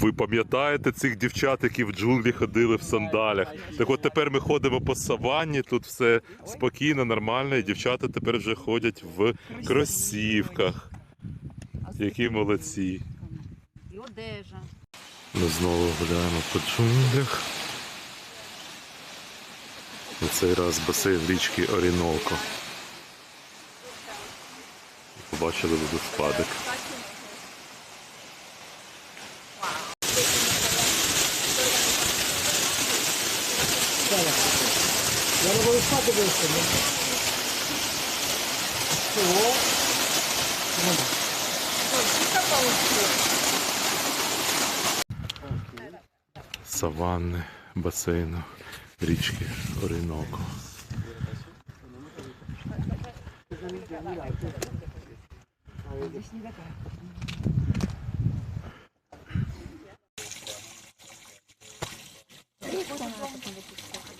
Ви пам'ятаєте цих дівчат, які в джунглі ходили в сандалях? Так от тепер ми ходимо по саванні, тут все спокійно, нормально, і дівчата тепер вже ходять в кросівках. Які молодці. І одежа. Ми знову гуляємо по джунглях. На цей раз басейн річки Оріноко. Побачили водоспадик. Я не обов'язково дивився. Чого? Саванни басейну річки Оріноко. Много,